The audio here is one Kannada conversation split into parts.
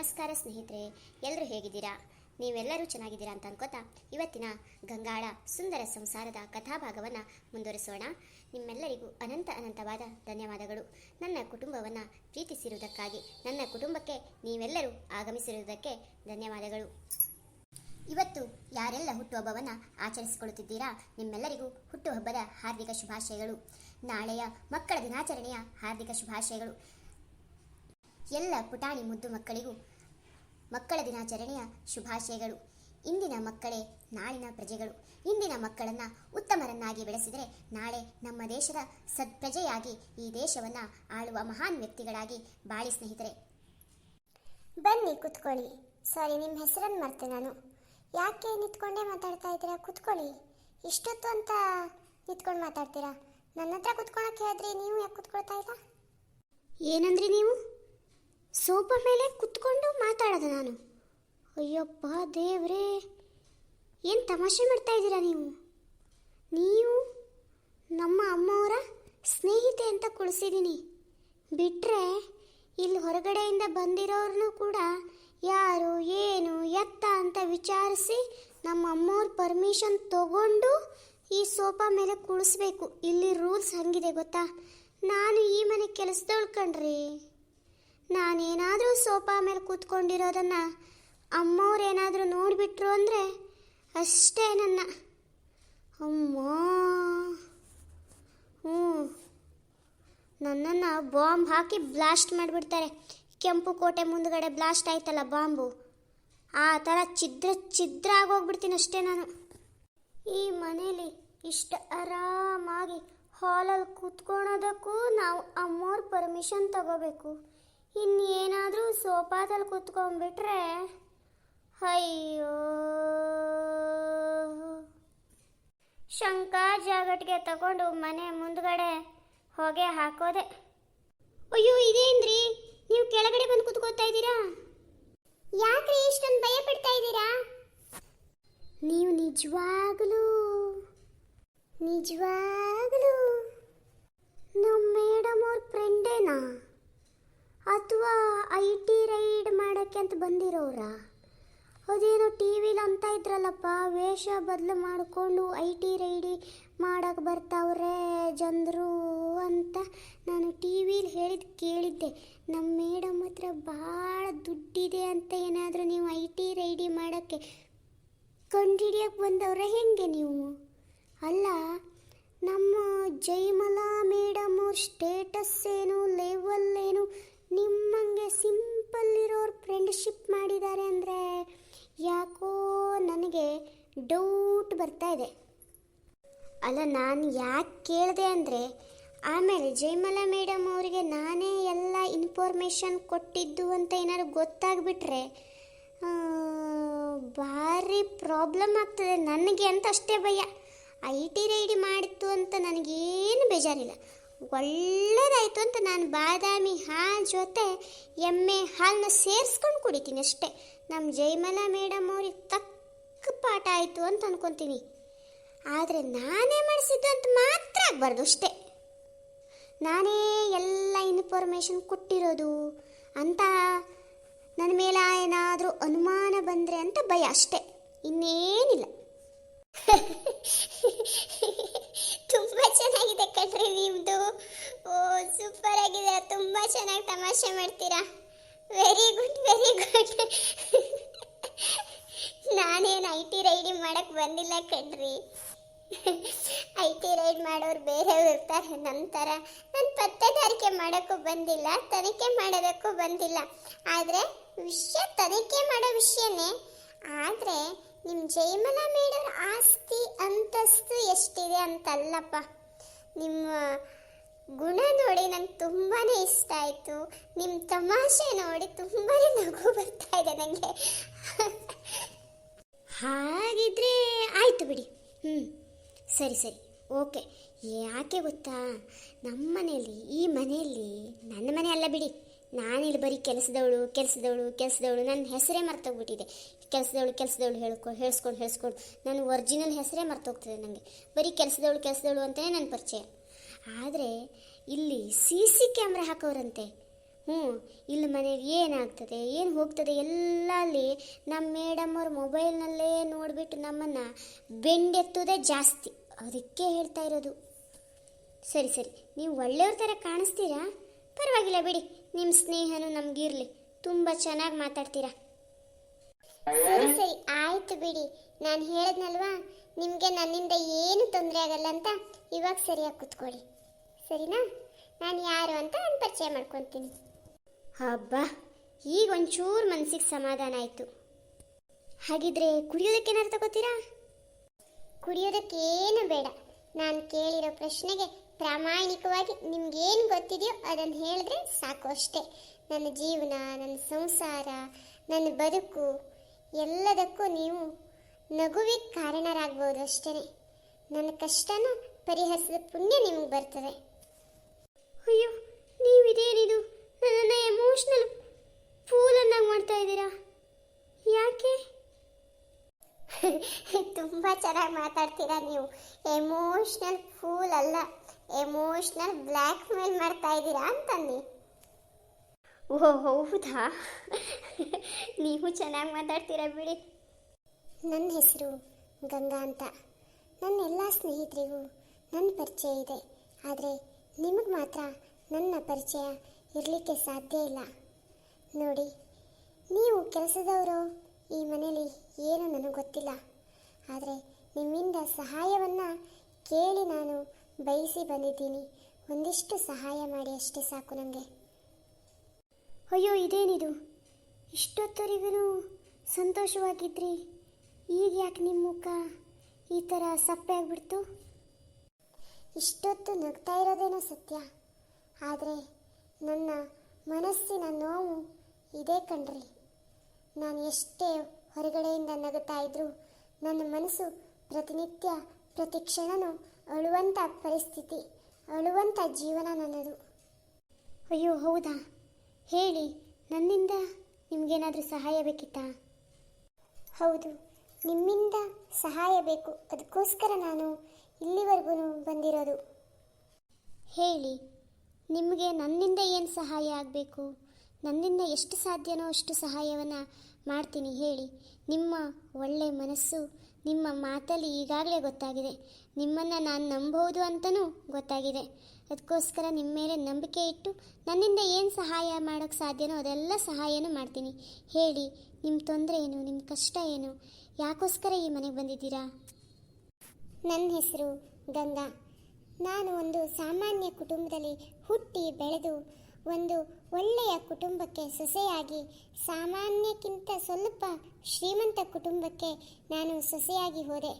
ನಮಸ್ಕಾರ ಸ್ನೇಹಿತರೆ ಎಲ್ಲರೂ ಹೇಗಿದ್ದೀರಾ? ನೀವೆಲ್ಲರೂ ಚೆನ್ನಾಗಿದ್ದೀರಾ ಅಂತ ಅನ್ಕೋತಾ ಇವತ್ತಿನ ಗಂಗಾಳ ಸುಂದರ ಸಂಸಾರದ ಕಥಾಭಾಗವನ್ನು ಮುಂದುವರಿಸೋಣ. ನಿಮ್ಮೆಲ್ಲರಿಗೂ ಅನಂತ ಅನಂತವಾದ ಧನ್ಯವಾದಗಳು. ನನ್ನ ಕುಟುಂಬವನ್ನು ಪ್ರೀತಿಸಿರುವುದಕ್ಕಾಗಿ, ನನ್ನ ಕುಟುಂಬಕ್ಕೆ ನೀವೆಲ್ಲರೂ ಆಗಮಿಸಿರುವುದಕ್ಕೆ ಧನ್ಯವಾದಗಳು. ಇವತ್ತು ಯಾರೆಲ್ಲ ಹುಟ್ಟುಹಬ್ಬವನ್ನು ಆಚರಿಸಿಕೊಳ್ಳುತ್ತಿದ್ದೀರಾ, ನಿಮ್ಮೆಲ್ಲರಿಗೂ ಹುಟ್ಟುಹಬ್ಬದ ಹಾರ್ದಿಕ ಶುಭಾಶಯಗಳು. ನಾಳೆಯ ಮಕ್ಕಳ ದಿನಾಚರಣೆಯ ಹಾರ್ದಿಕ ಶುಭಾಶಯಗಳು. ಎಲ್ಲ ಪುಟಾಣಿ ಮುದ್ದು ಮಕ್ಕಳಿಗೂ ಮಕ್ಕಳ ದಿನಾಚರಣೆಯ ಶುಭಾಶಯಗಳು. ಇಂದಿನ ಮಕ್ಕಳೇ ನಾಳಿನ ಪ್ರಜೆಗಳು. ಇಂದಿನ ಮಕ್ಕಳನ್ನು ಉತ್ತಮರನ್ನಾಗಿ ಬೆಳೆಸಿದರೆ ನಾಳೆ ನಮ್ಮ ದೇಶದ ಸತ್ಪ್ರಜೆಯಾಗಿ ಈ ದೇಶವನ್ನು ಆಳುವ ಮಹಾನ್ ವ್ಯಕ್ತಿಗಳಾಗಿ ಬಾಳಿ ಸ್ನೇಹಿತರೆ. ಬನ್ನಿ ಕುತ್ಕೊಳ್ಳಿ. ಸಾರಿ ನಿಮ್ಮ ಹೆಸರನ್ನು ಮರ್ತೆ ನಾನು. ಯಾಕೆ ನಿಂತ್ಕೊಂಡೇ ಮಾತಾಡ್ತಾ ಇದ್ದೀರಾ? ಕುತ್ಕೊಳ್ಳಿ. ಇಷ್ಟೊತ್ತು ಅಂತ ನಿಂತ್ಕೊಂಡು ಮಾತಾಡ್ತೀರಾ? ನನ್ನ ಹತ್ರ ಕುತ್ಕೊಳಕ್ಕೆ ಹೇಳಿದ್ರಿ ನೀವು ಯಾಕೆ ಕುತ್ಕೊಳ್ತಾ ಇಲ್ಲ? ಏನಂದ್ರಿ ನೀವು? ಸೋಫಾ ಮೇಲೆ ಕುತ್ಕೊಂಡು ಮಾತಾಡೋದು ನಾನು. ಅಯ್ಯಪ್ಪ ದೇವ್ರೇ, ಏನು ತಮಾಷೆ ಮಾಡ್ತಾ ಇದ್ದೀರಾ ನೀವು? ನೀವು ನಮ್ಮ ಅಮ್ಮವರ ಸ್ನೇಹಿತೆ ಅಂತ ಕುಳಿಸಿದ್ದೀನಿ. ಬಿಟ್ಟರೆ ಇಲ್ಲಿ ಹೊರಗಡೆಯಿಂದ ಬಂದಿರೋರ್ನು ಕೂಡ ಯಾರು, ಏನು, ಎತ್ತ ಅಂತ ವಿಚಾರಿಸಿ ನಮ್ಮ ಅಮ್ಮವ್ರ ಪರ್ಮಿಷನ್ ತಗೊಂಡು ಈ ಸೋಫಾ ಮೇಲೆ ಕುಳಿಸ್ಬೇಕು. ಇಲ್ಲಿ ರೂಲ್ಸ್ ಹಂಗಿದೆ, ಗೊತ್ತಾ? ನಾನು ಈ ಮನೆ ಕೆಲಸದವಳು ಕಣ್ರಿ. ನಾನೇನಾದರೂ ಸೋಫಾ ಮೇಲೆ ಕೂತ್ಕೊಂಡಿರೋದನ್ನ ಅಮ್ಮವ್ರು ಏನಾದರೂ ನೋಡಿಬಿಟ್ರು ಅಂದರೆ ಅಷ್ಟೇ ನನ್ನ. ಅಮ್ಮ. ಹ್ಞೂ. ನನ್ನನ್ನು ಬಾಂಬ್ ಹಾಕಿ ಬ್ಲಾಸ್ಟ್ ಮಾಡಿಬಿಡ್ತಾರೆ. ಕೆಂಪು ಕೋಟೆ ಮುಂದುಗಡೆ ಬ್ಲಾಸ್ಟ್ ಆಯ್ತಲ್ಲ ಬಾಂಬು. ಆ ಥರ ಛಿದ್ರ ಚಿದ್ರ ಆಗೋಗ್ಬಿಡ್ತೀನಿ ಅಷ್ಟೇ ನಾನು. ಈ ಮನೇಲಿ ಇಷ್ಟು ಆರಾಮಾಗಿ ಹಾಲಲ್ಲಿ ಕೂತ್ಕೊಳೋದಕ್ಕೂ ನಾವು ಅಮ್ಮೋರ್ ಪರ್ಮಿಷನ್ ತಗೋಬೇಕು. ಇನ್ನೇನಾದರೂ ಸೋಫಾದಲ್ಲಿ ಕೂತ್ಕೊಂಡ್ಬಿಟ್ರೆ, ಅಯ್ಯೋ. ಶಂಕ ಜಾಗಟ್ಗೆ ತಗೊಂಡು ಮನೆ ಮುಂದ್ಗಡೆ ಹೊಗೆ ಹಾಕೋದೆ. ಅಯ್ಯೋ, ಇದೇನ್ರಿ? ನೀವು ಕೆಳಗಡೆ ಬಂದು ಕುತ್ಕೋತಾ ಇದ್ದೀರಾ? ಯಾಕ್ರಿ ಇಷ್ಟೊಂದು ಭಯ ಪಡ್ತಾ ಇದ್ದೀರಾ? ನೀವು ನಿಜವಾಗಲೂ ನಿಜವಾಗಲೂ ನಮ್ಮ ಮೇಡಮ್ ಅವ್ರ ಫ್ರೆಂಡೇನಾ ಅಥವಾ ಐ ಟಿ ರೈಡ್ ಮಾಡೋಕ್ಕೆ ಅಂತ ಬಂದಿರೋರಾ ಅದೇನೋ ಟಿ ವಿಲಿ ಅಂತ ಇದ್ರಲ್ಲಪ್ಪ, ವೇಷ ಬದಲು ಮಾಡಿಕೊಂಡು ಐ ಟಿ ರೈಡಿ ಮಾಡೋಕ್ಕೆ ಬರ್ತಾವ್ರೆ ಜನರು ಅಂತ ನಾನು ಟಿ ವಿಲಿ ಹೇಳಿದ್ದು ಕೇಳಿದ್ದೆ. ನಮ್ಮ ಮೇಡಮ್ ಹತ್ರ ಭಾಳ ದುಡ್ಡಿದೆ ಅಂತ ಏನಾದರೂ ನೀವು ಐ ಟಿ ರೈಡಿ ಮಾಡೋಕ್ಕೆ ಕಂಡುಹಿಡಿಯೋಕೆ ಬಂದವ್ರೆ ಹೆಂಗೆ ನೀವು? ಅಲ್ಲ, ನಮ್ಮ ಜೈಮಲಾ ಮೇಡಮ್ ಸ್ಟೇಟಸ್ ಏನು ಲೆವೆಲ್ ಏನು ನಿಮ್ಮಂಗೆ ಸಿಂಪಲ್ ಇರೋರು ಫ್ರೆಂಡ್ಶಿಪ್ ಮಾಡಿದ್ದಾರೆ ಅಂದರೆ ಯಾಕೋ ನನಗೆ ಡೌಟ್ ಬರ್ತಾ ಇದೆ. ಅಲ್ಲ, ನಾನು ಯಾಕೆ ಕೇಳಿದೆ ಅಂದರೆ, ಆಮೇಲೆ ಜಯಮಲಾ ಮೇಡಮ್ ಅವರಿಗೆ ನಾನೇ ಎಲ್ಲ ಇನ್ಫಾರ್ಮೇಷನ್ ಕೊಟ್ಟಿದ್ದು ಅಂತ ಏನಾದ್ರು ಗೊತ್ತಾಗ್ಬಿಟ್ರೆ ಭಾರಿ ಪ್ರಾಬ್ಲಮ್ ಆಗ್ತದೆ ನನಗೆ ಅಂತ ಅಷ್ಟೇ ಭಯ. ಐ ಟಿ ರೈಡಿ ಮಾಡಿತ್ತು ಅಂತ ನನಗೇನು ಬೇಜಾರಿಲ್ಲ. ಒಳ್ಳೇದಾಯಿತು ಅಂತ ನಾನು ಬಾದಾಮಿ ಹಾಲು ಜೊತೆ ಎಮ್ಮೆ ಹಾಲನ್ನ ಸೇರಿಸ್ಕೊಂಡು ಕುಡಿತೀನಿ ಅಷ್ಟೇ. ನಮ್ಮ ಜಯಮಲಾ ಮೇಡಮ್ ಅವ್ರಿಗೆ ತಕ್ಕ ಪಾಠ ಆಯಿತು ಅಂತ ಅನ್ಕೊತೀನಿ. ಆದರೆ ನಾನೇ ಮಾಡಿಸಿದ್ದು ಅಂತ ಮಾತ್ರ ಆಗಬಾರ್ದು ಅಷ್ಟೇ. ನಾನೇ ಎಲ್ಲ ಇನ್ಫಾರ್ಮೇಷನ್ ಕೊಟ್ಟಿರೋದು. ಅಂತ ನನ್ನ ಮೇಲೆ ಏನಾದರೂ ಅನುಮಾನ ಬಂದರೆ ಅಂತ ಭಯ ಅಷ್ಟೇ. ಇನ್ನೇನಿಲ್ಲ ತುಂಬಾ ಚೆನ್ನಾಗಿದೆ ಕಣ್ರಿ ನಿಮ್ದು ಓ ಸೂಪರ್ ಆಗಿದೆ ತುಂಬಾ ಚೆನ್ನಾಗಿ ತಮಾಷೆ ಮಾಡ್ತೀರಾ ವೆರಿ ಗುಡ್ ವೆರಿ ಗುಡ್ ನಾನೇನು ಐ ಟಿ ರೈಡಿ ಮಾಡಕ್ ಬಂದಿಲ್ಲ ಕಣ್ರಿ ಐ ಟಿ ರೈಡ್ ಮಾಡೋರು ಬೇರೆಯವ್ರು ಇರ್ತಾರೆ ನಂತರ ನಾನು ಪತ್ತೆದಾರಿಕೆ ಮಾಡೋಕ್ಕೂ ಬಂದಿಲ್ಲ, ತನಿಖೆ ಮಾಡೋದಕ್ಕೂ ಬಂದಿಲ್ಲ. ಆದರೆ ವಿಷಯ ತನಿಖೆ ಮಾಡೋ ವಿಷಯನೇ. ಆದರೆ ನಿಮ್ಮ ಜಯಮಲ ಮೇಡವ್ರ ಆಸ್ತಿ ಅಂತಸ್ತು ಎಷ್ಟಿದೆ ಅಂತಲ್ಲಪ್ಪ. ನಿಮ್ಮ ಗುಣ ನೋಡಿ ನಂಗೆ ತುಂಬಾ ಇಷ್ಟ ಆಯಿತು. ನಿಮ್ಮ ತಮಾಷೆ ನೋಡಿ ತುಂಬಾ ನಗು ಬರ್ತಾ ಇದೆ ನನಗೆ ಹಾಗಿದ್ರೆ ಆಯಿತು ಬಿಡಿ. ಹ್ಞೂ ಸರಿ ಸರಿ. ಓಕೆ. ಯಾಕೆ ಗೊತ್ತಾ? ನಮ್ಮ ಮನೆಯಲ್ಲಿ, ಈ ಮನೆಯಲ್ಲಿ ನನ್ನ ಮನೆ ಅಲ್ಲ ಬಿಡಿ. ನಾನಿಲ್ಲಿ ಬರೀ ಕೆಲಸದವಳು ಕೆಲಸದವಳು ಕೆಲಸದವಳು. ನನ್ನ ಹೆಸರೇ ಮರ್ತೋಗ್ಬಿಟ್ಟಿದೆ. ಕೆಲಸದವಳು ಕೆಲಸದವಳು ಹೇಳ್ಕೊ, ಹೇಳ್ಸ್ಕೊಂಡು ಹೇಳ್ಸ್ಕೊಂಡು ನನ್ನ ಒರಿಜಿನಲ್ ಹೆಸರೇ ಮರ್ತೋಗ್ತದೆ ನನಗೆ ಬರೀ ಕೆಲಸದವಳು ಕೆಲಸದವಳು ಅಂತಲೇ ನನ್ನ ಪರಿಚಯ. ಆದರೆ ಇಲ್ಲಿ ಸಿ ಸಿ ಕ್ಯಾಮ್ರಾ ಹಾಕೋರಂತೆ. ಹ್ಞೂ ಇಲ್ಲಿ ಮನೇಲಿ ಏನಾಗ್ತದೆ ಏನು ಹೋಗ್ತದೆ ಎಲ್ಲ ಅಲ್ಲಿ ನಮ್ಮ ಮೇಡಮ್ ಅವ್ರ ಮೊಬೈಲ್ನಲ್ಲೇ ನೋಡಿಬಿಟ್ಟು ನಮ್ಮನ್ನು ಬೆಂಡೆತ್ತೋದೇ ಜಾಸ್ತಿ. ಅದಕ್ಕೆ ಹೇಳ್ತಾ ಇರೋದು. ಸರಿ ಸರಿ ನೀವು ಒಳ್ಳೆಯವ್ರ ಥರ ಕಾಣಿಸ್ತೀರಾ? ಪರವಾಗಿಲ್ಲ ಬಿಡಿ ನಿಮ್ಮ ಸ್ನೇಹನೂ ನಮಗಿರಲಿ ತುಂಬ ಚೆನ್ನಾಗಿ ಮಾತಾಡ್ತೀರಾ. ಸರಿ ಸರಿ ಆಯ್ತು ಬಿಡಿ. ನಾನು ಹೇಳದ್ನಲ್ವಾ? ನಿಮಗೆ ನನ್ನಿಂದ ಏನು ತೊಂದರೆ ಆಗಲ್ಲ ಅಂತ ಇವಾಗ ಸರಿಯಾಗಿ ಕೂತ್ಕೊಳ್ಳಿ. ಸರಿನಾ? ನಾನು ಯಾರು ಅಂತ ನಾನು ಪರಿಚಯ ಮಾಡ್ಕೊತೀನಿ. ಹಬ್ಬ ಈಗ ಒಂಚೂರು ಮನಸ್ಸಿಗೆ ಸಮಾಧಾನ ಆಯಿತು. ಹಾಗಿದ್ರೆ ಕುಡಿಯೋದಕ್ಕೆ ತಗೋತೀರಾ? ಕುಡಿಯೋದಕ್ಕೆ ಏನು ಬೇಡ. ನಾನು ಕೇಳಿರೋ ಪ್ರಶ್ನೆಗೆ ಪ್ರಾಮಾಣಿಕವಾಗಿ ನಿಮ್ಗೇನು ಗೊತ್ತಿದೆಯೋ ಅದನ್ನು ಹೇಳಿದ್ರೆ ಸಾಕು ಅಷ್ಟೇ. ನನ್ನ ಜೀವನ, ನನ್ನ ಸಂಸಾರ, ನನ್ನ ಬದುಕು, ಎಲ್ಲದಕ್ಕೂ ನೀವು ನಗುವಿಗೆ ಕಾರಣರಾಗ್ಬೋದು ಅಷ್ಟೇ ನನ್ನ ಕಷ್ಟನ ಪರಿಹರಿಸಿದ ಪುಣ್ಯ ನಿಮಗೆ ಬರ್ತದೆ. ಅಯ್ಯೋ, ನೀವಿದೇನಿದು? ನನ್ನನ್ನು ಎಮೋಷ್ನಲ್ ಫೂಲನ್ನಾಗಿ ಮಾಡ್ತಾ ಇದ್ದೀರಾ? ಯಾಕೆ? ತುಂಬ ಚೆನ್ನಾಗಿ ಮಾತಾಡ್ತೀರಾ ನೀವು. ಎಮೋಷ್ನಲ್ ಫೂಲ್ ಅಲ್ಲ. ಎಮೋಷ್ನಲ್ ಬ್ಲ್ಯಾಕ್ ಮೇಲ್ ಮಾಡ್ತಾ ಇದ್ದೀರಾ ಅಂತಂದು. ಓ ಹೌದಾ? ನೀವು ಚೆನ್ನಾಗಿ ಮಾತಾಡ್ತೀರಾ ಬಿಡಿ. ನನ್ನ ಹೆಸರು ಗಂಗಾ ಅಂತ. ನನ್ನ ಎಲ್ಲ ಸ್ನೇಹಿತರಿಗೂ ನನ್ನ ಪರಿಚಯ ಇದೆ. ಆದರೆ ನಿಮಗೆ ಮಾತ್ರ ನನ್ನ ಪರಿಚಯ ಇರಲಿಕ್ಕೆ ಸಾಧ್ಯ ಇಲ್ಲ. ನೋಡಿ, ನೀವು ಕೆಲಸದವರು, ಈ ಮನೆಯಲ್ಲಿ ಏನು ನನಗೆ ಗೊತ್ತಿಲ್ಲ. ಆದರೆ ನಿಮ್ಮಿಂದ ಸಹಾಯವನ್ನು ಕೇಳಿ ನಾನು ಬಯಸಿ ಬಂದಿದ್ದೀನಿ. ಒಂದಿಷ್ಟು ಸಹಾಯ ಮಾಡಿ ಅಷ್ಟೇ ಸಾಕು ನನಗೆ ಅಯ್ಯೋ, ಇದೇನಿದು? ಇಷ್ಟೊತ್ತರಿಗೂ ಸಂತೋಷವಾಗಿದ್ರಿ? ಈಗ ಯಾಕೆ ನಿಮ್ಮ ಮುಖ ಈ ಥರ ಸಪ್ಪೆ ಆಗ್ಬಿಡ್ತು? ಇಷ್ಟೊತ್ತು ನಗ್ತಾ ಇರೋದೇನೋ ಸತ್ಯ. ಆದರೆ ನನ್ನ ಮನಸ್ಸಿನ ನೋವು ಇದೇ ಕಣ್ರಿ. ನಾನು ಎಷ್ಟೇ ಹೊರಗಡೆಯಿಂದ ನಗುತ್ತಾ ಇದ್ರೂ ನನ್ನ ಮನಸ್ಸು ಪ್ರತಿನಿತ್ಯ, ಪ್ರತಿ ಕ್ಷಣನೂ ಅಳುವಂಥ ಪರಿಸ್ಥಿತಿ ಅಳುವಂಥ ಜೀವನ ನನ್ನದು. ಅಯ್ಯೋ, ಹೌದಾ? ಹೇಳಿ, ನನ್ನಿಂದ ನಿಮಗೇನಾದರೂ ಸಹಾಯ ಬೇಕಿತ್ತಾ? ಹೌದು, ನಿಮ್ಮಿಂದ ಸಹಾಯ ಬೇಕು. ಅದಕ್ಕೋಸ್ಕರ ನಾನು ಇಲ್ಲಿವರೆಗೂ ಬಂದಿರೋದು. ಹೇಳಿ ನಿಮಗೆ ನನ್ನಿಂದ ಏನು ಸಹಾಯ ಆಗಬೇಕು? ನನ್ನಿಂದ ಎಷ್ಟು ಸಾಧ್ಯನೋ ಅಷ್ಟು ಸಹಾಯವನ್ನು ಮಾಡ್ತೀನಿ ಹೇಳಿ. ನಿಮ್ಮ ಒಳ್ಳೆ ಮನಸ್ಸು, ನಿಮ್ಮ ಮಾತಲ್ಲಿ ಈಗಾಗಲೇ ಗೊತ್ತಾಗಿದೆ. ನಿಮ್ಮನ್ನು ನಾನು ನಂಬೋದು ಅಂತಲೂ ಗೊತ್ತಾಗಿದೆ. ಅದಕ್ಕೋಸ್ಕರ ನಿಮ್ಮ ಮೇಲೆ ನಂಬಿಕೆ ಇಟ್ಟು ನನ್ನಿಂದ ಏನು ಸಹಾಯ ಮಾಡೋಕ್ಕೆ ಸಾಧ್ಯನೋ ಅದೆಲ್ಲ ಸಹಾಯನೂ ಮಾಡ್ತೀನಿ. ಹೇಳಿ ನಿಮ್ಮ ತೊಂದರೆ ಏನು ನಿಮ್ಮ ಕಷ್ಟ ಏನು? ಯಾಕೋಸ್ಕರ ಈ ಮನೆಗೆ ಬಂದಿದ್ದೀರಾ? ನನ್ನ ಹೆಸರು ಗಂಗಾ. ನಾನು ಒಂದು ಸಾಮಾನ್ಯ ಕುಟುಂಬದಲ್ಲಿ ಹುಟ್ಟಿ ಬೆಳೆದು ಒಂದು ಒಳ್ಳೆಯ ಕುಟುಂಬಕ್ಕೆ ಸೊಸೆಯಾಗಿ, ಸಾಮಾನ್ಯಕ್ಕಿಂತ ಸ್ವಲ್ಪ ಶ್ರೀಮಂತ ಕುಟುಂಬಕ್ಕೆ ನಾನು ಸೊಸೆಯಾಗಿ ಹೋದೆ.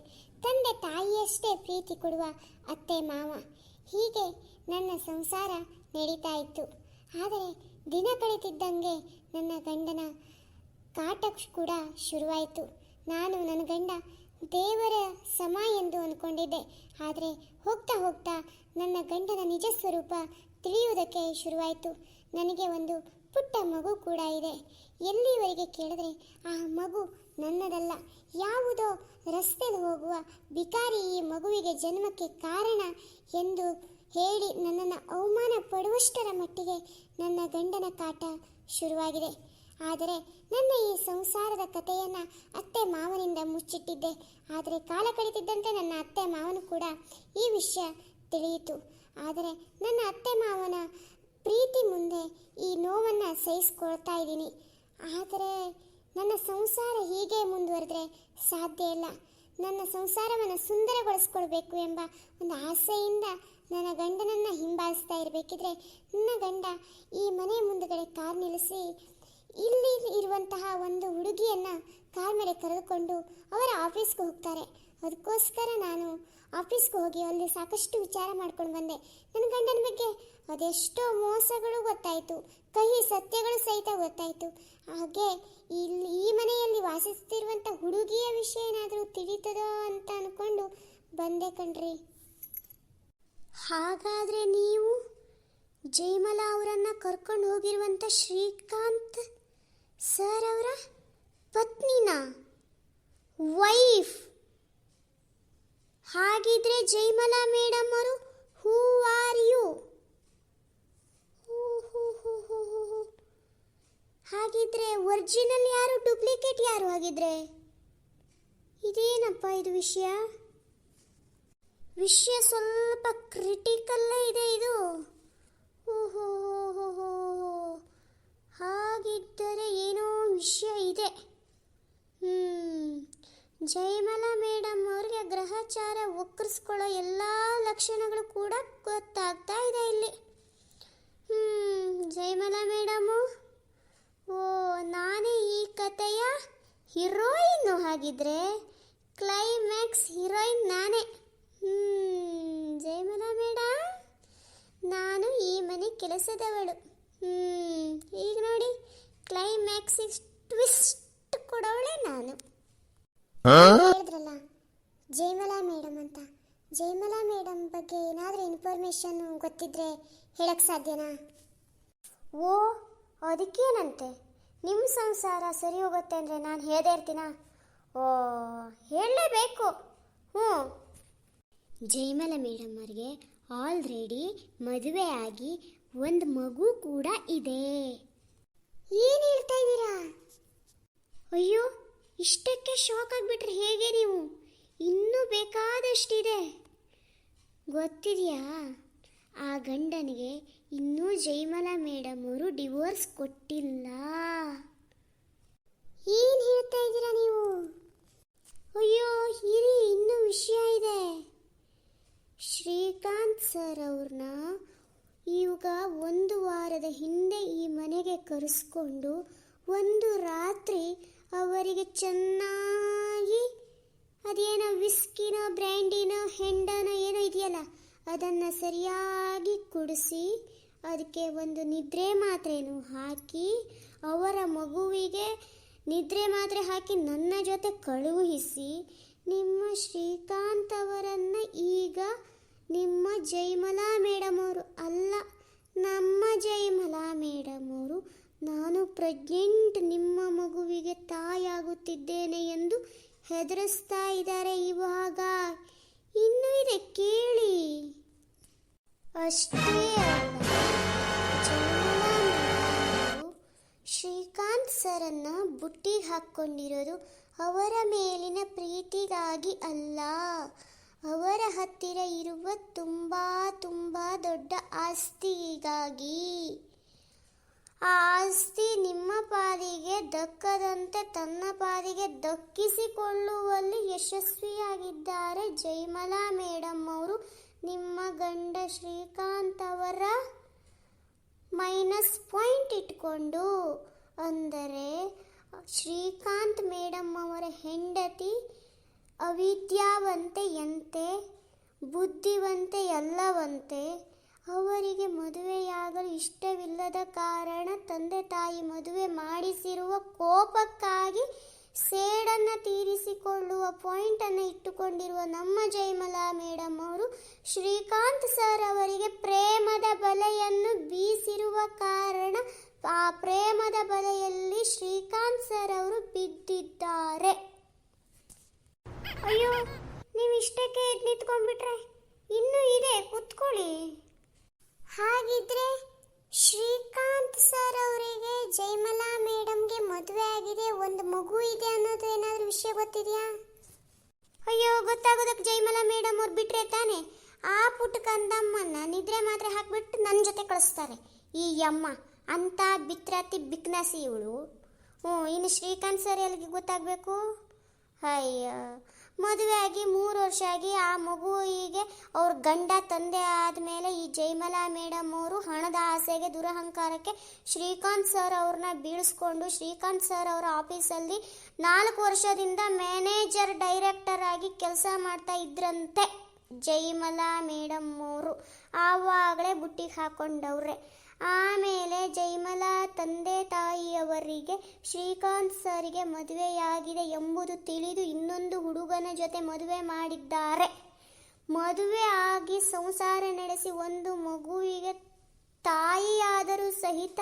ತಂದೆ ತಾಯಿಯಷ್ಟೇ ಪ್ರೀತಿ ಕೊಡುವ ಅತ್ತೆ ಮಾವ. ಹೀಗೆ ನನ್ನ ಸಂಸಾರ ನಡೀತಾ ಇತ್ತು. ಆದರೆ ದಿನ ಕಳೆದಿದ್ದಂಗೆ ನನ್ನ ಗಂಡನ ಕಾಟ ಕೂಡ ಶುರುವಾಯಿತು. ನಾನು ನನ್ನ ಗಂಡ ದೇವರ ಸಮ ಎಂದು ಅಂದ್ಕೊಂಡಿದ್ದೆ ಆದರೆ ಹೋಗ್ತಾ ಹೋಗ್ತಾ ನನ್ನ ಗಂಡನ ನಿಜ ಸ್ವರೂಪ ತಿಳಿಯುವುದಕ್ಕೆ ಶುರುವಾಯಿತು. ನನಗೆ ಒಂದು ಪುಟ್ಟ ಮಗು ಕೂಡ ಇದೆ. ಎಲ್ಲಿವರೆಗೆ ಕೇಳಿದ್ರೆ ಆ ಮಗು ನನ್ನದಲ್ಲ. ಯಾವುದೋ ರಸ್ತೆಯಲ್ಲಿ ಹೋಗುವ ಬಿಕಾರಿ ಈ ಮಗುವಿಗೆ ಜನ್ಮಕ್ಕೆ ಕಾರಣ ಎಂದು ಹೇಳಿ ನನ್ನನ್ನು ಅವಮಾನ ಪಡುವಷ್ಟರ ಮಟ್ಟಿಗೆ ನನ್ನ ಗಂಡನ ಕಾಟ ಶುರುವಾಗಿದೆ. ಆದರೆ ನನ್ನ ಈ ಸಂಸಾರದ ಕಥೆಯನ್ನು ಅತ್ತೆ ಮಾವನಿಂದ ಮುಚ್ಚಿಟ್ಟಿದ್ದೆ. ಆದರೆ ಕಾಲ ಕಳೀತಿದ್ದಂತೆ ನನ್ನ ಅತ್ತೆ ಮಾವನು ಕೂಡ ಈ ವಿಷಯ ತಿಳಿಯಿತು. ಆದರೆ ನನ್ನ ಅತ್ತೆ ಮಾವನ ಪ್ರೀತಿ ಮುಂದೆ ಈ ನೋವನ್ನು ಸಹಿಸ್ಕೊಳ್ತಾ ಇದ್ದೀನಿ. ಆದರೆ ನನ್ನ ಸಂಸಾರ ಹೀಗೆ ಮುಂದುವರೆದ್ರೆ ಸಾಧ್ಯ ಇಲ್ಲ. ನನ್ನ ಸಂಸಾರವನ್ನು ಸುಂದರಗೊಳಿಸ್ಕೊಳ್ಬೇಕು ಎಂಬ ಒಂದು ಆಸೆಯಿಂದ ನನ್ನ ಗಂಡನನ್ನು ಹಿಂಬಾಲಿಸ್ತಾ ಇರಬೇಕಿದ್ರೆ, ನನ್ನ ಗಂಡ ಈ ಮನೆ ಮುಂದುಗಡೆ ಕಾರ್ ನಿಲ್ಲಿಸಿ ಇಲ್ಲಿ ಇರುವಂತಹ ಒಂದು ಹುಡುಗಿಯನ್ನು ಕಾರ್ ಮೇಲೆ ಕರೆದುಕೊಂಡು ಅವರ ಆಫೀಸ್ಗೆ ಹೋಗ್ತಾರೆ. ಅದಕ್ಕೋಸ್ಕರ ನಾನು ಆಫೀಸ್ಗೆ ಹೋಗಿ ಅಲ್ಲಿ ಸಾಕಷ್ಟು ವಿಚಾರ ಮಾಡ್ಕೊಂಡು ಬಂದೆ. ನನ್ನ ಗಂಡನ ಬಗ್ಗೆ ಅದೆಷ್ಟೋ ಮೋಸಗಳು ಗೊತ್ತಾಯಿತು. ಕಹಿ ಸತ್ಯಗಳು ಸಹಿತ ಗೊತ್ತಾಯಿತು. ಹಾಗೆ ಇಲ್ಲಿ ಈ ಮನೆಯಲ್ಲಿ ವಾಸಿಸ್ತಿರುವಂಥ ಹುಡುಗಿಯ ವಿಷಯ ಏನಾದರೂ ತಿಳಿತದೋ ಅಂತ ಅಂದ್ಕೊಂಡು ಬಂದೆ ಕಣ್ರಿ. ಹಾಗಾದರೆ ನೀವು ಜಯಮಲಾ ಅವರನ್ನು ಕರ್ಕೊಂಡು ಹೋಗಿರುವಂಥ ಶ್ರೀಕಾಂತ್ ಸರ್ ಅವರ ಪತ್ನಿನಾ? ವೈಫ್. ಹಾಗಿದ್ರೆ ಜೈಮಲಾ ಮೇಡಮ್ ಅವರು ಹೂ ಆರ್ ಯು ಹಾಗಿದ್ರೆ ಒರಿಜಿನಲ್ ಯಾರು ಡೂಪ್ಲಿಕೇಟ್ ಯಾರು ಹಾಗಿದ್ರೆ? ಇದೇನಪ್ಪ ಇದು ವಿಷಯ? ವಿಷಯ ಸ್ವಲ್ಪ ಕ್ರಿಟಿಕಲ್ಲೇ ಇದೆ ಇದು. ಓಹೋ ಹೋ ಹೋ. ಹಾಗಿದ್ದರೆ ಏನೋ ವಿಷಯ ಇದೆ. ಜಯಮಲಾ ಮೇಡಮ್ ಅವ್ರಿಗೆ ಗ್ರಹಚಾರ ಒಕ್ಕರಿಸ್ಕೊಳ್ಳೋ ಎಲ್ಲ ಲಕ್ಷಣಗಳು ಕೂಡ ಗೊತ್ತಾಗ್ತಾ ಇದೆ ಇಲ್ಲಿ. ಹ್ಮ್, ಜಯಮಲ ಮೇಡಮು, ಓ, ನಾನೇ ಈ ಕಥೆಯ ಹೀರೋಯಿನ್ನು ಹಾಗಿದ್ರೆ ಕ್ಲೈಮ್ಯಾಕ್ಸ್ ಹೀರೋಯಿನ್ ನಾನೇ. ಹ್ಮ್, ಜಯಮಲ ಮೇಡಮ್ ನಾನು ಈ ಮನೆ ಕೆಲಸದವಳು. ಈಗ ನೋಡಿ ಕ್ಲೈಮ್ಯಾಕ್ಸ್ ಟ್ವಿಸ್ಟ್ ಕೊಡೋಳೆ ನಾನು. ಹೇಳಿದ್ರಲ್ಲ ಜಯಮಲಾ ಮೇಡಮ್ ಅಂತ. ಜಯಮಲಾ ಮೇಡಮ್ ಬಗ್ಗೆ ಏನಾದರೂ ಇನ್ಫಾರ್ಮೇಶನ್ ಗೊತ್ತಿದ್ರೆ ಹೇಳಕ್ ಸಾಧ್ಯನಾ? ಓ ಅದಕ್ಕೇನಂತೆ? ನಿಮ್ಮ ಸಂಸಾರ ಸರಿ ಹೋಗುತ್ತೆ ಅಂದರೆ ನಾನು ಹೇಳದೇ ಇರ್ತೀನಾ? ಓ ಹೇಳಲೇಬೇಕು. ಹ್ಞೂ. ಜಯಮಲ ಮೇಡಮ್ ಅವ್ರಿಗೆ ಆಲ್ರೆಡಿ ಮದುವೆ ಆಗಿ ಒಂದು ಮಗು ಕೂಡ ಇದೆ. ಏನು ಹೇಳ್ತಾ ಇದ್ದೀರಾ? ಅಯ್ಯೋ, ಇಷ್ಟಕ್ಕೆ ಶಾಕ್ ಆಗಿಬಿಟ್ರೆ ಹೇಗೆ ನೀವು? ಇನ್ನೂ ಬೇಕಾದಷ್ಟಿದೆ. ಗೊತ್ತಿದೆಯಾ? ಆ ಗಂಡನಿಗೆ ಇನ್ನೂ ಜೈಮಲಾ ಮೇಡಮ್ ಅವರು ಡಿವೋರ್ಸ್ ಕೊಟ್ಟಿಲ್ಲ ಏನು ಹೇಳ್ತಾ ಇದ್ದೀರಾ ನೀವು ಅಯ್ಯೋ ಇರಿ ಇನ್ನೂ ವಿಷಯ ಇದೆ ಶ್ರೀಕಾಂತ್ ಸರ್ ಅವ್ರನ್ನ ಈಗ ಒಂದು ವಾರದ ಹಿಂದೆ ಈ ಮನೆಗೆ ಕರೆಸ್ಕೊಂಡು ಒಂದು ರಾತ್ರಿ ಅವರಿಗೆ ಚೆನ್ನಾಗಿ ಅದೇನೋ ವಿಸ್ಕಿನೋ, ಬ್ರ್ಯಾಂಡಿನೋ, ಹೆಂಡನೋ ಏನೋ ಇದೆಯಲ್ಲ, ಅದನ್ನು ಸರಿಯಾಗಿ ಕುಡಿಸಿ ಅದಕ್ಕೆ ಒಂದು ನಿದ್ರೆ ಮಾತ್ರೆಯನ್ನು ಹಾಕಿ ಅವರ ಮಗುವಿಗೆ ನಿದ್ರೆ ಮಾತ್ರೆ ಹಾಕಿ ನನ್ನ ಜೊತೆ ಕಳುಹಿಸಿ ನಿಮ್ಮ ಶ್ರೀಕಾಂತ್ ಅವರನ್ನು ಈಗ ನಿಮ್ಮ ಜೈಮಲಾ ಮೇಡಮ್ ಅವರು ಅಲ್ಲ, ನಮ್ಮ ಜೈಮಲಾ ಮೇಡಮ್ ಅವರು ನಾನು ಪ್ರೆಗ್ನೆಂಟ್ ನಿಮ್ಮ ಮಗುವಿಗೆ ತಾಯಾಗುತ್ತಿದ್ದೇನೆ ಎಂದು ಹೆದರಿಸ್ತಾ ಇದ್ದಾರೆ. ಇವಾಗ ಇನ್ನೂ ಇದೆ, ಕೇಳಿ. ಅಷ್ಟೇ ಶ್ರೀಕಾಂತ್ ಸರನ್ನ ಬುಟ್ಟಿ ಹಾಕ್ಕೊಂಡಿರೋದು ಅವರ ಮೇಲಿನ ಪ್ರೀತಿಗಾಗಿ ಅಲ್ಲ. ಅವರ ಹತ್ತಿರ ಇರುವ ತುಂಬ ತುಂಬ ದೊಡ್ಡ ಆಸ್ತಿಗಾಗಿ. ಆ ಆಸ್ತಿ ನಿಮ್ಮ ಪಾಲಿಗೆ ದಕ್ಕದಂತೆ ತನ್ನ ಪಾಲಿಗೆ ದಕ್ಕಿಸಿಕೊಳ್ಳುವಲ್ಲಿ ಯಶಸ್ವಿಯಾಗಿದ್ದಾರೆ. ಜಯಮಲಾ ಮೇಡಮ್ ಅವರು, ನಿಮ್ಮ ಗಂಡ ಶ್ರೀಕಾಂತ್ ಅವರ ಮೈನಸ್ ಪಾಯಿಂಟ್ ಇಟ್ಕೊಂಡು, ಅಂದರೆ ಶ್ರೀಕಾಂತ್ ಮೇಡಮ್ ಅವರ ಹೆಂಡತಿ ಅವಿದ್ಯಾವಂತೆಯಂತೆ ಬುದ್ಧಿವಂತೆ, ಎಲ್ಲವಂತೆ ಅವರಿಗೆ ಮದುವೆಯಾಗಲು ಇಷ್ಟವಿಲ್ಲದ ಕಾರಣ ತಂದೆ ತಾಯಿ ಮದುವೆ ಮಾಡಿಸಿರುವ ಕೋಪಕ್ಕಾಗಿ ಸೇಡನ್ನು ತೀರಿಸಿಕೊಳ್ಳುವ ಪಾಯಿಂಟನ್ನು ಇಟ್ಟುಕೊಂಡಿರುವ ನಮ್ಮ ಜಯಮಲಾ ಮೇಡಮ್ ಅವರು, ಶ್ರೀಕಾಂತ್ ಸರ್ ಅವರಿಗೆ ಪ್ರೇಮದ ಬಲೆಯನ್ನು ಬೀಸಿರುವ ಕಾರಣ ಆ ಪ್ರೇಮದ ಬಲೆಯಲ್ಲಿ ಶ್ರೀಕಾಂತ್ ಸರ್ ಅವರು ಬಿದ್ದಿದ್ದಾರೆ. ಅಯ್ಯೋ ನೀವು ಇಷ್ಟಕ್ಕೆ ಎದ್ದು ನಿಂತ್ಕೊಂಡ್ಬಿಟ್ರೆ ಇನ್ನೂ ಇದೆ ಕುತ್ಕೊಳ್ಳಿ. ಹಾಗಿದ್ರೆ ಶ್ರೀಕಾಂತ್ ಸರ್ ಅವರಿಗೆ ಜಯಮಲಾ ಮೇಡಮ್ಗೆ ಮದುವೆ ಆಗಿದೆ, ಒಂದು ಮಗು ಇದೆ ಅನ್ನೋದು ಏನಾದರೂ ವಿಷಯ ಗೊತ್ತಿದೆಯಾ? ಅಯ್ಯೋ, ಗೊತ್ತಾಗೋದಕ್ಕೆ ಜೈಮಲಾ ಮೇಡಮ್ ಅವ್ರು ಬಿಟ್ರೆ ತಾನೆ? ಆ ಪುಟ್ಟ ಕಂದಮ್ಮನ್ನ ನಿದ್ರೆ ಮಾತ್ರ ಹಾಕ್ಬಿಟ್ಟು ನನ್ನ ಜೊತೆ ಕಳಿಸ್ತಾರೆ. ಈ ಅಮ್ಮ ಅಂತ ಬಿತ್ರಾತಿ ಬಿಕ್ನಾಸಿ ಇವಳು. ಹ್ಞೂ ಇನ್ನು ಶ್ರೀಕಾಂತ್ ಸರ್ ಎಲ್ಲಿಗೆ ಗೊತ್ತಾಗಬೇಕು? ಅಯ್ಯ. ಮದುವೆ ಆಗಿ ಮೂರು ವರ್ಷ ಆಗಿ ಆ ಮಗುವಿಗೆ ಅವ್ರ ಗಂಡ ತಂದೆ ಆದಮೇಲೆ ಈ ಜಯಮಲಾ ಮೇಡಮ್ ಅವರು ಹಣದ ಆಸೆಗೆ, ದುರಹಂಕಾರಕ್ಕೆ ಶ್ರೀಕಾಂತ್ ಸರ್ ಅವ್ರನ್ನ ಬೀಳಿಸ್ಕೊಂಡು ಶ್ರೀಕಾಂತ್ ಸರ್ ಅವರ ಆಫೀಸಲ್ಲಿ ನಾಲ್ಕು ವರ್ಷದಿಂದ ಮ್ಯಾನೇಜರ್ ಡೈರೆಕ್ಟರ್ ಆಗಿ ಕೆಲಸ ಮಾಡ್ತಾ ಇದ್ರಂತೆ ಜಯಮಲಾ ಮೇಡಮ್ ಅವರು. ಆವಾಗಲೇ ಬುಟ್ಟಿಗೆ ಹಾಕೊಂಡವ್ರೆ. ಆಮೇಲೆ ಜೈಮಲಾ ತಂದೆ ತಾಯಿಯವರಿಗೆ ಶ್ರೀಕಾಂತ್ ಸರ್ಗೆ ಮದುವೆಯಾಗಿದೆ ಎಂಬುದು ತಿಳಿದು ಇನ್ನೊಂದು ಹುಡುಗನ ಜೊತೆ ಮದುವೆ ಮಾಡಿದ್ದಾರೆ. ಮದುವೆ ಆಗಿ ಸಂಸಾರ ನಡೆಸಿ ಒಂದು ಮಗುವಿಗೆ ತಾಯಿಯಾದರೂ ಸಹಿತ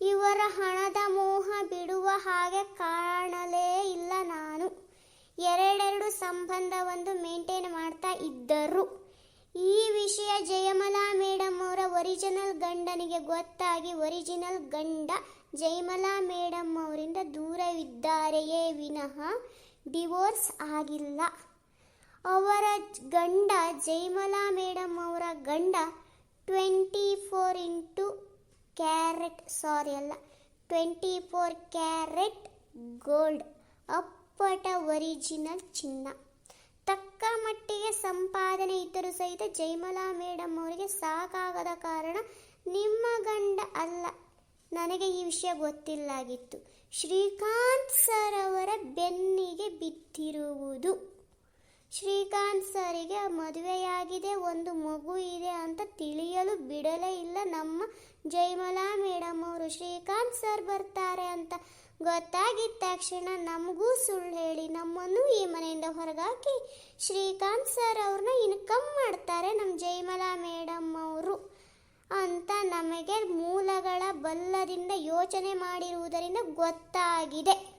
ಇವರ ಹಣದ ಮೋಹ ಬಿಡುವ ಹಾಗೆ ಕಾಣಲೇ ಇಲ್ಲ ನಾನು. ಎರಡೆರಡು ಸಂಬಂಧವೊಂದು ಮೇಂಟೈನ್ ಮಾಡ್ತಾ ಇದ್ದರು. ಈ ವಿಷಯ ಜಯಮಲಾ ಮೇಡಮ್ ಅವರ ಒರಿಜಿನಲ್ ಗಂಡನಿಗೆ ಗೊತ್ತಾಗಿ ಒರಿಜಿನಲ್ ಗಂಡ ಜಯಮಲಾ ಮೇಡಮ್ ಅವರಿಂದ ದೂರವಿದ್ದಾರೆಯೇ ವಿನಃ ಡಿವೋರ್ಸ್ ಆಗಿಲ್ಲ. ಅವರ ಗಂಡ ಜಯಮಲಾ ಮೇಡಮ್ ಅವರ ಗಂಡ twenty four into carat, sorry ಅಲ್ಲ, ಟ್ವೆಂಟಿ ಫೋರ್ ಕ್ಯಾರೆಟ್ ಗೋಲ್ಡ್, ಅಪ್ಪಟ ಒರಿಜಿನಲ್ ಚಿನ್ನ. ಸಂಪಾದನೆ ಇದ್ದರೂ ಸಹಿತ ಜಯಮಲಾ ಮೇಡಮ್ ಅವರಿಗೆ ಸಾಕಾಗದ ಕಾರಣ ನಿಮ್ಮ ಗಂಡ ಅಲ್ಲ. ನನಗೆ ಈ ವಿಷಯ ಗೊತ್ತಿಲ್ಲಾಗಿತ್ತು. ಶ್ರೀಕಾಂತ್ ಸರ್ ಅವರ ಬೆನ್ನಿಗೆ ಬಿದ್ದಿರುವುದು. ಶ್ರೀಕಾಂತ್ ಸರಿಗೆ ಮದುವೆಯಾಗಿದೆ, ಒಂದು ಮಗು ಇದೆ ಅಂತ ತಿಳಿಯಲು ಬಿಡಲೇ ಇಲ್ಲ ನಮ್ಮ ಜಯಮಲಾ ಮೇಡಮ್ ಅವರು. ಶ್ರೀಕಾಂತ್ ಸರ್ ಬರ್ತಾರೆ ಅಂತ ಗೊತ್ತಾಗಿದ್ದ ತಕ್ಷಣ ನಮಗೂ ಸುಳ್ಳು ಹೇಳಿ ನಮ್ಮನ್ನು ಈ ಮನೆಯಿಂದ ಹೊರಗಾಕಿ. ಶ್ರೀಕಾಂತ್ ಸರ್ ಅವ್ರನ್ನ ಇನ್ಕಮ್ ಮಾಡ್ತಾರೆ ನಮ್ಮ ಜಯಮಲಾ ಮೇಡಮ್ ಅವರು. ಅಂತ ನಮಗೆ ಮೂಲಗಳ ಬಲ್ಲದಿಂದ ಯೋಚನೆ ಮಾಡಿರುವುದರಿಂದ ಗೊತ್ತಾಗಿದೆ.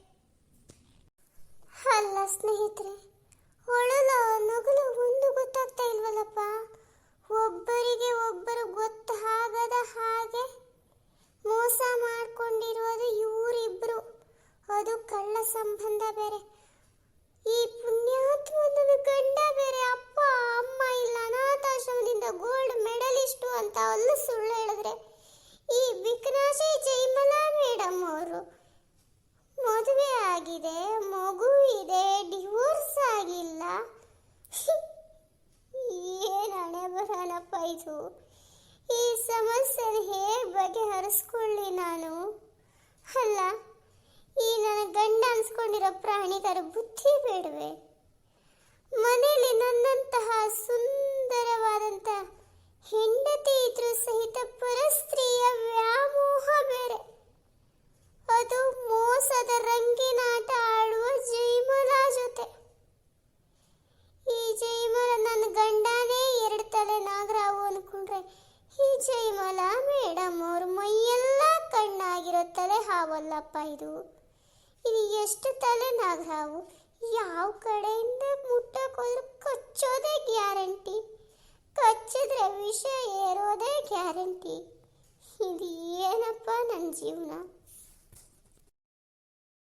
ಅಲ್ಲ ಸ್ನೇಹಿತರೆ, ಒಳಲ ನಗಲು ಒಂದು ಗೊತ್ತಾಗ್ತಾ ಇಲ್ವಲ್ಲಪ್ಪ? ಒಬ್ಬರಿಗೆ ಒಬ್ಬರು ಗೊತ್ತಾಗದ ಹಾಗೆ ಮೋಸ ಮಾಡ್ಕೊಂಡಿರೋದು ಇವರಿಬ್ರು. ಅದು ಕಳ್ಳ ಸಂಬಂಧ ಬೇರೆ. ಈ ಪುಣ್ಯಾತ್ಮದ ಗಂಡ ಬೇರೆ ಅಪ್ಪ, ಅಮ್ಮ ಇಲ್ಲ, ಅನಾಥಾಶ್ರಮದಿಂದ ಗೋಲ್ಡ್ ಮೆಡಲಿಸ್ಟು ಅಂತ ಅಲ್ಲ ಸುಳ್ಳು ಹೇಳಿದ್ರೆ. ಈ ವಿಕ್ನಾಶಿ ಜೈಮಲಾ ಮೇಡಮ್ ಅವರು ಮದುವೆ ಆಗಿದೆ, ಮಗು ಇದೆ ಡಿವೋರ್ಸ್ ಆಗಿಲ್ಲ. ಏನು ಹಣೆ ಬರೋಣಪ್ಪ ಇದು? ಈ ಸಮಸ್ಯೆ ಹೇಗೆ ಬಗೆಹರಿಸ್ಕೊಳ್ಳಿ ನಾನು? ಅಲ್ಲ, ಈ ನನ್ನ ಗಂಡ ಅನ್ಸ್ಕೊಂಡಿರೋ ಪ್ರಾಣಿಗಾರ ಬುದ್ಧಿ ಬೇಡವೆ? ಮನೆಯಲ್ಲಿ ನನ್ನಂತಹ ಸುಂದರವಾದಂಥ ಹೆಂಡತಿ ಇದ್ರೂ ಸಹಿತ ಪರಸ್ತ್ರೀಯ ವ್ಯಾಮೋಹ ಬೇರೆ. ತಲೆ ಹಾವಲ್ಲಪ್ಪ ಇದು. ಇದು ಎಷ್ಟು ತಲೆ ನಾಗರಾವು ಯಾವ ಕಡೆಯಿಂದ ಮುಟ್ಟಕ್ಕೋದ್ರೂ ಕಚ್ಚೋದೇ ಗ್ಯಾರಂಟಿ. ಕಚ್ಚಿದ್ರೆ ವಿಷ ಏರೋದೇ ಗ್ಯಾರಂಟಿ. ಇದು ಏನಪ್ಪ ನನ್ನ ಜೀವನ?